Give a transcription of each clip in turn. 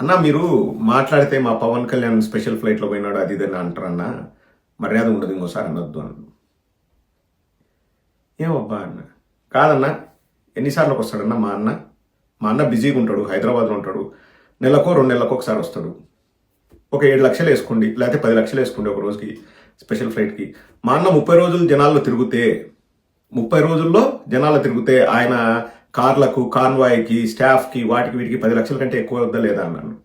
అన్న మీరు మాట్లాడితే మా పవన్ కళ్యాణ్ స్పెషల్ ఫ్లైట్లో పోయినాడు అది ఇదని అంటారన్న మర్యాద ఉండదు ఇంకోసారి అనొద్దు అన్న ఏమబ్బా అన్న? కాదన్న ఎన్నిసార్లకు వస్తాడన్న మా అన్న? మా అన్న బిజీగా ఉంటాడు హైదరాబాద్లో ఉంటాడు. నెలకో రెండు నెలలకు ఒకసారి వస్తాడు. ఒక ఏడు లక్షలు వేసుకోండి లేకపోతే పది లక్షలు వేసుకోండి ఒక రోజుకి స్పెషల్ ఫ్లైట్కి. మా అన్న ముప్పై రోజులు జనాల్లో తిరిగితే ముప్పై రోజుల్లో జనాల్లో తిరిగితే ఆయన కార్లకు కాన్వాయ్కి స్టాఫ్కి వాటికి వీటికి పది లక్షల కంటే ఎక్కువ వద్దా లేదా అన్నాను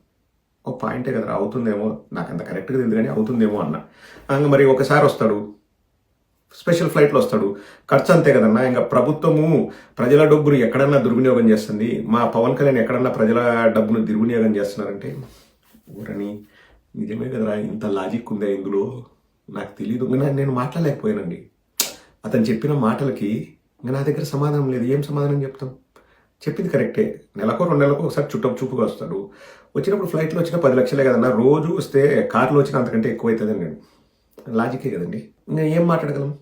ఒక పాయింటే కదా అవుతుందేమో? నాకు అంత కరెక్ట్గా తెలియదు కానీ అవుతుందేమో అన్న. అంగ మరి ఒకసారి వస్తాడు. స్పెషల్ ఫ్లైట్లో వస్తాడు. ఖర్చు అంతే కదన్నా ఇంకా ప్రభుత్వము ప్రజల డబ్బును ఎక్కడన్నా దుర్వినియోగం చేస్తుంది. మా పవన్ కళ్యాణ్ ఎక్కడన్నా ప్రజల డబ్బును దుర్వినియోగం చేస్తున్నారంటే ఊరని నిజమే కదరా ఇంత లాజిక్ ఉందా ఇందులో? నాకు తెలియదు నేను మాట్లాడలేకపోయానండి. అతను చెప్పిన మాటలకి ఇంకా నా దగ్గర సమాధానం లేదు. ఏం సమాధానం చెప్తాం? చెప్పింది కరెక్టే. నెలకో రెండు నెలలకు ఒకసారి చుట్టం చూపుగా వస్తాడు. వచ్చినప్పుడు ఫ్లైట్లో వచ్చిన పది లక్షలే కదన్నా రోజు వస్తే కార్లో వచ్చిన అంతకంటే ఎక్కువ అవుతుందని నేను. లాజికే కదండి. ఇంకా ఏం మాట్లాడగలం?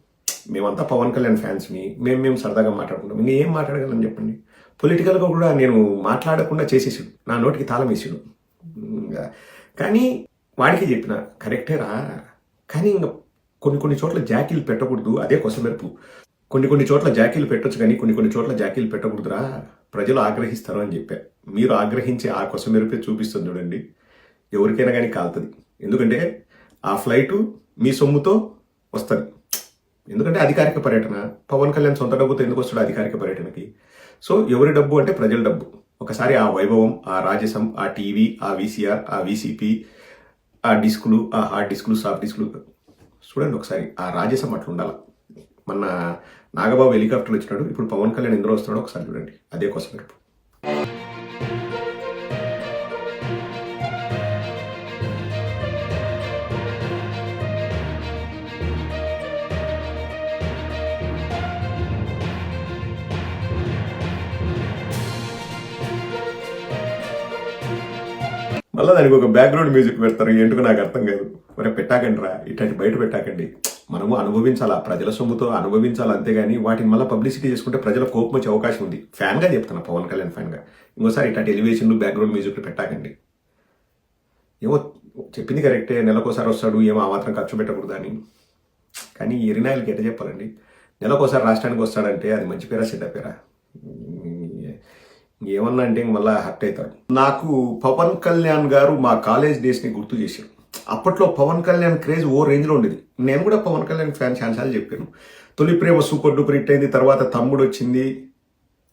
మేమంతా పవన్ కళ్యాణ్ ఫ్యాన్స్ని. మేము మేము సరదాగా మాట్లాడుకుంటాం. ఇంకా ఏం మాట్లాడగలం చెప్పండి? పొలిటికల్గా కూడా నేను మాట్లాడకుండా చేసేసాడు. నా నోటికి తాళం వేసాడు. ఇంకా కానీ వాడికి చెప్పిన కరెక్టే రా. కానీ ఇంకా కొన్ని కొన్ని చోట్ల జాకీలు పెట్టకూడదు. అదే కొసమెరుపు. కొన్ని కొన్ని చోట్ల జాకీలు పెట్టొచ్చు కానీ కొన్ని కొన్ని చోట్ల జాకీలు పెట్టకూడదురా. ప్రజలు ఆగ్రహిస్తారు అని చెప్పా. మీరు ఆగ్రహించే ఆ కొసమెరుపే చూపిస్తుంది చూడండి. ఎవరికైనా కానీ కాలుతుంది. ఎందుకంటే ఆ ఫ్లైటు మీ సొమ్ముతో వస్తుంది. ఎందుకంటే అధికారిక పర్యటన. పవన్ కళ్యాణ్ సొంత డబ్బుతో ఎందుకు వస్తాడు అధికారిక పర్యటనకి? సో ఎవరి డబ్బు అంటే ప్రజల డబ్బు. ఒకసారి ఆ వైభవం ఆ రాజసం ఆ టీవీ ఆ వీసీఆర్ ఆ వీసీపీ ఆ డిస్కులు ఆ హార్డ్ డిస్కులు సాఫ్ట్ డిస్కులు. చూడండి ఒకసారి ఆ రాజసం అట్లా ఉండాలి మన నాగబాబు హెలికాప్టర్ వచ్చినాడు ఇప్పుడు పవన్ కళ్యాణ్ ఎందులో వస్తున్నాడు ఒకసారి చూడండి. అదే కోసం రేపు. మళ్ళీ దానికి ఒక బ్యాక్గ్రౌండ్ మ్యూజిక్ పెడతారు. ఏంటో నాకు అర్థం కాదు. మరి పెట్టాకండి రా ఇట్లాంటి బయట పెట్టాకండి. మనము అనుభవించాలా? ప్రజల సొమ్ముతో అనుభవించాలి అంతేగాని వాటిని మళ్ళీ పబ్లిసిటీ చేసుకుంటే ప్రజల కోపం వచ్చే అవకాశం ఉంది. ఫ్యాన్గా చెప్తున్నా పవన్ కళ్యాణ్ ఫ్యాన్గా. ఇంకోసారి ఇట్లాంటి ఎలివేషన్లు బ్యాక్గ్రౌండ్ మ్యూజిక్లు పెట్టాకండి. ఏమో చెప్పింది కరెక్టే నెలకోసారి వస్తాడు ఏమో ఆ మాత్రం ఖర్చు పెట్టకూడదు అని. కానీ ఎరినాయలకి ఎట్ట చెప్పాలండి? నెలకోసారి రాష్ట్రానికి వస్తాడంటే అది మంచి పేరా చెడ్డ పేరా? ఏమన్నా అంటే మళ్ళీ హర్ట్ అవుతాడు. నాకు పవన్ కళ్యాణ్ గారు మా కాలేజ్ డేస్ని గుర్తు చేశారు. అప్పట్లో పవన్ కళ్యాణ్ క్రేజ్ ఓ రేంజ్లో ఉండేది. నేను కూడా పవన్ కళ్యాణ్ ఫ్యాన్ ఛాన్సాలు చెప్పాను. తొలి ప్రేమ సూపర్ డూపర్ హిట్ అయింది తర్వాత తమ్ముడు వచ్చింది.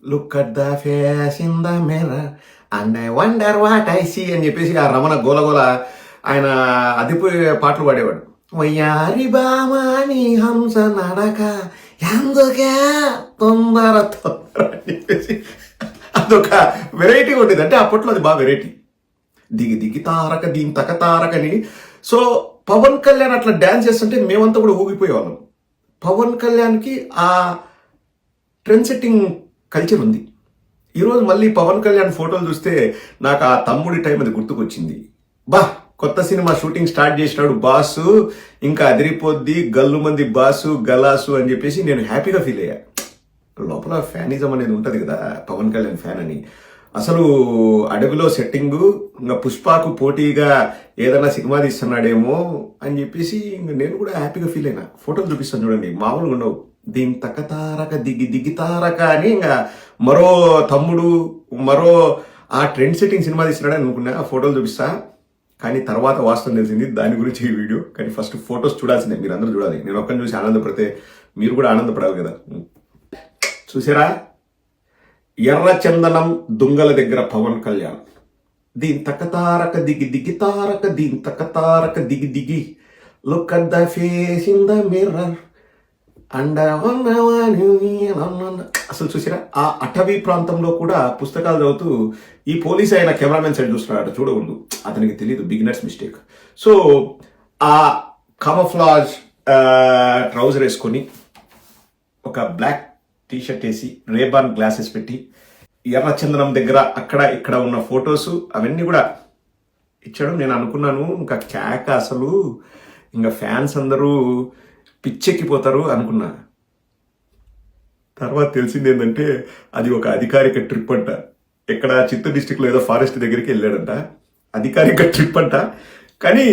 Look at the face in the mirror and I wonder what I see అని చెప్పేసి ఆ రమణ గోలగోల ఆయన అదిపోయే పాటలు పాడేవాడు. వయ్యారి బామాని హంస నడక ఎందుకే తొందర తొందర అని చెప్పేసి అదొక వెరైటీ ఉండేది. అంటే అప్పట్లో అది బాగా వెరైటీ దిగి దిగి తారక దీని తక తారకని సో పవన్ కళ్యాణ్ అట్లా డ్యాన్స్ చేస్తుంటే మేమంతా కూడా ఊగిపోయేవాళ్ళం. పవన్ కళ్యాణ్కి ఆ ట్రెండ్ సెట్టింగ్ కల్చర్ ఉంది. ఈరోజు మళ్ళీ పవన్ కళ్యాణ్ ఫోటోలు చూస్తే నాకు ఆ తమ్ముడి టైం అది గుర్తుకొచ్చింది. బా కొత్త సినిమా షూటింగ్ స్టార్ట్ చేసినాడు బాసు ఇంకా అదిరిపోద్ది గల్లు మంది బాసు గలాసు అని చెప్పేసి నేను హ్యాపీగా ఫీల్ అయ్యా. లోపల ఫ్యానిజం అనేది ఉంటుంది కదా పవన్ కళ్యాణ్ ఫ్యాన్ అని. అసలు అడవిలో సెట్టింగ్ ఇంకా పుష్పకు పోటీగా ఏదైనా సినిమా తీస్తున్నాడేమో అని చెప్పేసి ఇంక నేను కూడా హ్యాపీగా ఫీల్ అయినా. ఫోటోలు చూపిస్తాను చూడండి. మామూలుగా ఉండవు. దీని తక్కతారక దిగి దిగితారక అని ఇంకా మరో తమ్ముడు మరో ఆ ట్రెండ్ సెట్టింగ్ సినిమా తీస్తున్నాడని అనుకున్నా. ఆ ఫోటోలు చూపిస్తా. కానీ తర్వాత వాస్తవం తెలిసింది దాని గురించి ఈ వీడియో. కానీ ఫస్ట్ ఫొటోస్ చూడాల్సిందే. మీరు అందరూ చూడాలి. నేను ఒక్కరిని చూసి ఆనందపడితే మీరు కూడా ఆనందపడాలి కదా. చూసారా? ఎర్ర చందనం దుంగల దగ్గర పవన్ కళ్యాణ్. దీని తక్కతారక దిగి దిగి తారక దీని తక్కతారక దిగి దిగి. Look at the face in the mirror and అసలు చూసిరా? ఆ అటవీ ప్రాంతంలో కూడా పుస్తకాలు చదువుతూ ఈ పోలీస్ అయిన కెమెరామెన్ సైడ్ చూస్తున్నాడు చూడకూడదు. అతనికి తెలియదు బిగినర్స్ మిస్టేక్. సో ఆ కమఫ్లాజ్ ట్రౌజర్ వేసుకొని ఒక బ్లాక్ టీ షర్ట్ వేసి రేబాన్ గ్లాసెస్ పెట్టి ఎర్రచందనం దగ్గర అక్కడ ఇక్కడ ఉన్న ఫొటోస్ అవన్నీ కూడా ఇచ్చాడు. నేను అనుకున్నాను ఇంకా క్యాక్ అసలు ఇంకా ఫ్యాన్స్ అందరూ పిచ్చెక్కిపోతారు అనుకున్నా. తర్వాత తెలిసింది ఏంటంటే అది ఒక అధికారిక ట్రిప్ అంట. ఇక్కడ చిత్తూరు డిస్టిక్లో ఏదో ఫారెస్ట్ దగ్గరికి వెళ్ళాడంట. అధికారిక ట్రిప్ అంట. కానీ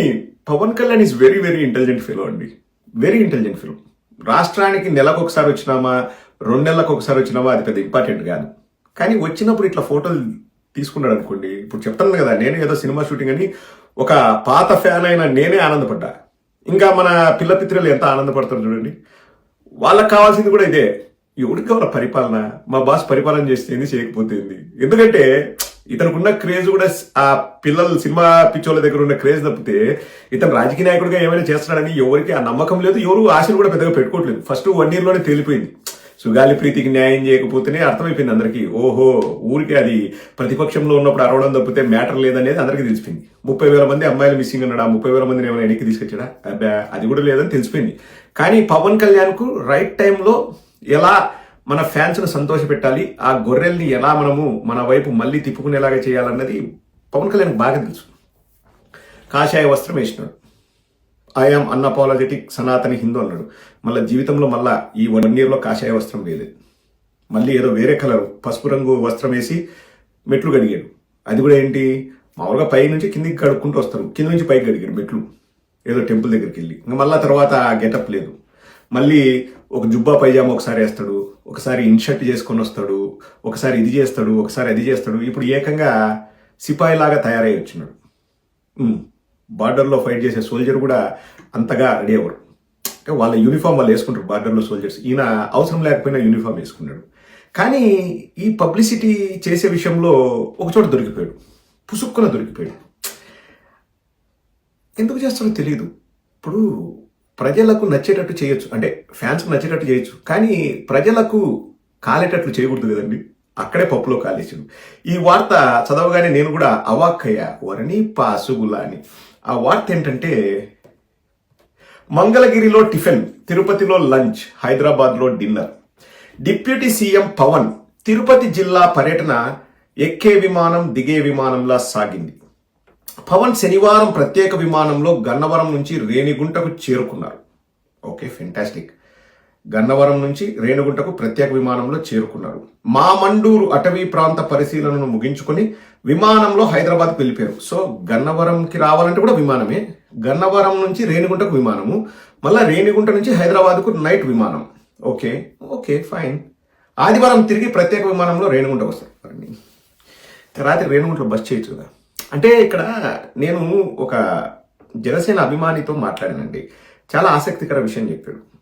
Pawan Kalyan is very very intelligent fellow అండి. వెరీ ఇంటెలిజెంట్ ఫిలో రాష్ట్రానికి నెలకు ఒకసారి వచ్చినామా? రెండు నెలలకు ఒకసారి వచ్చినావా? అది పెద్ద ఇంపార్టెంట్ కాదు. కానీ వచ్చినప్పుడు ఇట్లా ఫోటోలు తీసుకున్నాడు అనుకోండి. ఇప్పుడు చెప్తాను కదా నేను ఏదో సినిమా షూటింగ్ అని ఒక పాత ఫ్యాన్ అయిన నేనే ఆనందపడ్డా. ఇంకా మన పిల్ల పిత్రులు ఎంత ఆనందపడతారు చూడండి. వాళ్ళకి కావాల్సింది కూడా ఇదే. ఎవరికి కావాల పరిపాలన? మా బాస్ పరిపాలన చేస్తే ఏంది? చేయకపోతే ఎందుకంటే ఇతనికి ఉన్న క్రేజ్ కూడా ఆ పిల్లలు సినిమా పిచ్చోళ్ళ దగ్గర ఉన్న క్రేజ్ తప్పితే ఇతను రాజకీయ నాయకుడిగా ఏమైనా చేస్తున్నాడని ఎవరికి ఆ నమ్మకం లేదు. ఎవరు ఆశలు కూడా పెద్దగా పెట్టుకోవట్లేదు. ఫస్ట్ వన్ ఇయర్లోనే తేలిపోయింది. సుగాలి ప్రీతికి న్యాయం చేయకపోతేనే అర్థమైపోయింది అందరికీ. ఓహో ఊరికి అది ప్రతిపక్షంలో ఉన్నప్పుడు అరవడం తప్పితే మ్యాటర్ లేదనేది అందరికీ తెలిసిపోయింది. ముప్పై వేల మంది అమ్మాయిలు మిస్సింగ్ అన్నాడు ఆ ముప్పై వేల మందిని ఏమైనా ఎన్నికి తీసుకొచ్చాడా? అబ్బా అది కూడా లేదని తెలిసిపోయింది. కానీ పవన్ కళ్యాణ్కు రైట్ టైంలో ఎలా మన ఫ్యాన్స్ను సంతోషపెట్టాలి సంతోష పెట్టాలి ఆ గొర్రెల్ని ఎలా మనము మన వైపు మళ్ళీ తిప్పుకునేలాగా చేయాలన్నది పవన్ కళ్యాణ్ బాగా తెలుసు. కాషాయ వస్త్రం వేసినాడు. ఐఆమ్ అన్అపాలజెటిక్ సనాతని హిందూ అన్నాడు. మళ్ళీ జీవితంలో మళ్ళా ఈ వన్ ఇయర్లో కాషాయ వస్త్రం వేయలేదు. మళ్ళీ ఏదో వేరే కలర్ పసుపు రంగు వస్త్రం వేసి మెట్లు కడిగాడు. అది కూడా ఏంటి? మామూలుగా పై నుంచి కిందికి కడుక్కుంటూ వస్తారు. కింద నుంచి పైకి గడిగాడు మెట్లు. ఏదో టెంపుల్ దగ్గరికి వెళ్ళి. ఇంకా మళ్ళీ తర్వాత ఆ గెటప్ లేదు. మళ్ళీ ఒక జుబ్బా పైజామా ఒకసారి వేస్తాడు. ఒకసారి ఇన్షర్ట్ చేసుకొని వస్తాడు. ఒకసారి ఇది చేస్తాడు. ఒకసారి అది చేస్తాడు. ఇప్పుడు ఏకంగా సిపాయిలాగా తయారై వచ్చినాడు. బార్డర్లో ఫైట్ చేసే సోల్జర్ కూడా అంతగా రెడీ అవ్వరు. అంటే వాళ్ళ యూనిఫామ్ వాళ్ళు వేసుకుంటారు బార్డర్లో సోల్జర్స్. ఈయన అవసరం లేకపోయినా యూనిఫామ్ వేసుకున్నాడు కానీ ఈ పబ్లిసిటీ చేసే విషయంలో ఒక చోట దొరికిపోయాడు. పుసుక్కున దొరికిపోయాడు. ఎందుకు చేస్తారో తెలియదు ఇప్పుడు ప్రజలకు నచ్చేటట్టు చేయొచ్చు. అంటే ఫ్యాన్స్కి నచ్చేటట్టు చేయొచ్చు. కానీ ప్రజలకు కాలేటట్లు చేయకూడదు కదండి. అక్కడే పప్పులో కాలేసాడు. ఈ వార్త చదవగానే నేను కూడా అవాక్కయ్యా. వరణి పాసుగులా అని ఆ వార్త ఏంటంటే మంగళగిరిలో టిఫిన్ తిరుపతిలో లంచ్ హైదరాబాద్లో dinner. Deputy CM Pawan Tirupati జిల్లా పర్యటన ఎక్కే విమానం దిగే విమానంలా సాగింది. పవన్ శనివారం ప్రత్యేక విమానంలో గన్నవరం నుంచి రేణిగుంటకు చేరుకున్నారు. ఓకే ఫెంటాస్టిక్ గన్నవరం నుంచి రేణిగుంటకు ప్రత్యేక విమానంలో చేరుకున్నారు. మామండూరు అటవీ ప్రాంత పరిశీలనను ముగించుకొని విమానంలో హైదరాబాద్కు వెళ్ళిపోయారు. సో గన్నవరంకి రావాలంటే కూడా విమానమే. గన్నవరం నుంచి రేణిగుంటకు విమానము. మళ్ళీ రేణిగుంట నుంచి హైదరాబాద్కు నైట్ విమానం. Okay okay fine. ఆదివారం తిరిగి ప్రత్యేక విమానంలో రేణుగుంట వస్తారు. రాత్రి రేణుగుంటలో బస్ చేయొచ్చు కదా. అంటే ఇక్కడ నేను ఒక జనసేన అభిమానితో మాట్లాడానండి. చాలా ఆసక్తికర విషయం చెప్పాడు.